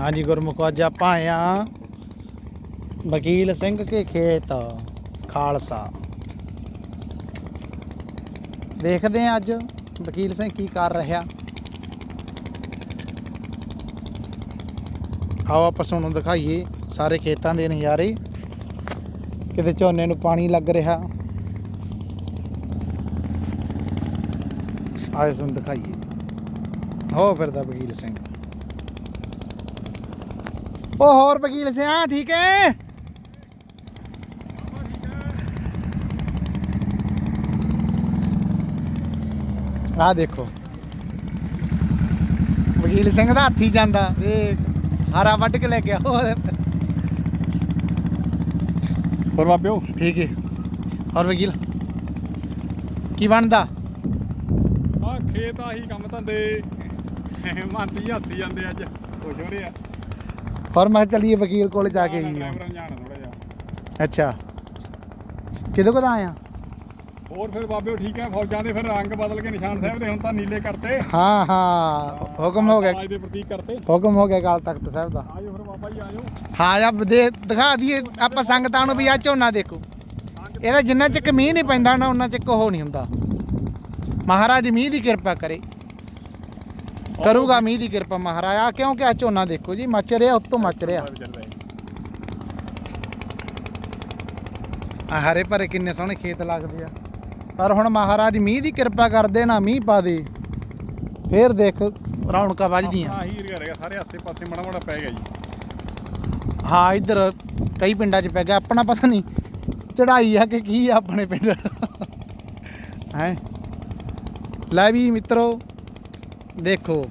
ਹਾਂਜੀ ਗੁਰਮੁਖ, ਅੱਜ ਆਪਾਂ ਆਏ ਆ ਵਕੀਲ ਸਿੰਘ ਕੇ ਖੇਤ, ਖਾਲਸਾ। ਦੇਖਦੇ ਆ ਅੱਜ ਵਕੀਲ ਸਿੰਘ ਕੀ ਕਰ ਰਿਹਾ। ਆਓ ਆਪਾਂ ਤੁਹਾਨੂੰ ਦਿਖਾਈਏ ਸਾਰੇ ਖੇਤਾਂ ਦੇ ਨਜ਼ਾਰੇ। ਕਿਤੇ ਝੋਨੇ ਨੂੰ ਪਾਣੀ ਲੱਗ ਰਿਹਾ। ਆਏ ਤੁਹਾਨੂੰ ਦਿਖਾਈਏ। ਹੋ ਫਿਰਦਾ ਵਕੀਲ ਸਿੰਘ। ਉਹ ਹੋਰ ਵਕੀਲ ਸਿਆ ਠੀਕ ਹੈ? ਆਹ ਦੇਖੋ। ਵਕੀਲ ਸਿੰਘ ਦਾ ਹੱਥੀ ਜਾਂਦਾ ਇਹ ਹਾਰਾ ਵੱਢ ਕੇ ਲੈ ਗਿਆ ਉਹ ਹੋਰ ਬਾਬਿਓ? ਠੀਕ ਹੈ। ਹੋਰ ਵਕੀਲ ਕੀ ਬਣਦਾ? ਆ ਖੇਤ ਆਹੀ ਕੰਮ ਧੰਦੇ। ਮੰਦੀ ਹੱਸੀ ਜਾਂਦੇ ਅੱਜ। ਖੁਸ਼ ਹੋ ਰਹੇ ਹੋਰ ਮੈਂ ਕਿਹਾ ਚੱਲੀਏ ਵਕੀਲ ਕੋਲ ਜਾ ਕੇ ਹੀ ਡਰਾਈਵਰਾਂ ਜਾਣਾ ਥੋੜਾ ਜਿਹਾ। ਅੱਛਾ। ਕਿਦੋਂ ਕਦਾ ਆਇਆ ਹੋਰ ਫਿਰ ਬਾਬਿਓ ਠੀਕ ਹੈ ਫੌਜਾਂ ਦੇ ਫਿਰ ਰੰਗ ਬਦਲ ਕੇ ਨਿਸ਼ਾਨ ਸਾਹਿਬ ਦੇ ਹੁਣ ਤਾਂ ਨੀਲੇ ਕਰਤੇ। ਹਾਂ ਹਾਂ। ਹੁਕਮ ਹੋ ਗਿਆ। ਦੇ ਪ੍ਰਤੀਕ ਕਰਤੇ। ਹੁਕਮ ਹੋ ਗਿਆ ਅਕਾਲ ਤਖਤ ਸਾਹਿਬ ਦਾ। ਆਜੋ ਫਿਰ ਬਾਬਾ ਜੀ ਆਜੋ। ਹਾਂ ਜਾਂ ਦੇ ਦਿਖਾ ਦਈਏ ਆਪਾਂ ਸੰਗਤਾਂ ਨੂੰ ਵੀ ਆ ਝੋਨਾ ਦੇਖੋ। ਇਹਦਾ ਜਿੰਨਾ ਚਿਕ ਮੀਂਹ ਨਹੀਂ ਪੈਂਦਾ ਨਾ ਉਹਨਾਂ ਚਿਕ ਉਹ ਨਹੀਂ ਹੁੰਦਾ। ਮਹਾਰਾਜ ਮੀਂਹ ਦੀ ਕਿਰਪਾ ਕਰੇ। ਕਰੂਗਾ ਮੀਂਹ ਦੀ ਕਿਰਪਾ ਮਹਾਰਾਜ। ਕਿਉਂਕਿ ਆ ਝੋਨਾ ਦੇਖੋ ਜੀ ਮੱਚ ਰਿਹਾ ਉੱਤੋਂ ਮੱਚ ਰਿਹਾ। ਆ ਹਰੇ ਭਰੇ ਕਿੰਨੇ ਸੋਹਣੇ ਖੇਤ ਲੱਗਦੇ ਆ। ਪਰ ਹੁਣ ਮਹਾਰਾਜ ਮੀਂਹ ਦੀ ਕਿਰਪਾ ਕਰਦੇ ਨਾ ਮੀਂਹ ਪਾ ਦੇ। ਫੇਰ ਦੇਖ ਰੌਣਕਾਂ ਵੱਜਦੀਆਂ। ਏਰੀਆ ਰਹਿ ਗਿਆ ਸਾਰੇ ਆਸੇ ਪਾਸੇ ਮੜਾ ਮੜਾ ਪੈ ਗਿਆ ਜੀ। ਹਾਂ ਇੱਧਰ ਕਈ ਪਿੰਡਾਂ 'ਚ ਪੈ ਗਿਆ। ਆਪਣਾ ਪਤਾ ਨਹੀਂ ਚੜਾਈ ਆ ਕਿ ਕੀ ਆ ਆਪਣੇ ਪਿੰਡ। ਹੈ? ਲੈ ਵੀ ਮਿੱਤਰੋ ਦੇਖੋ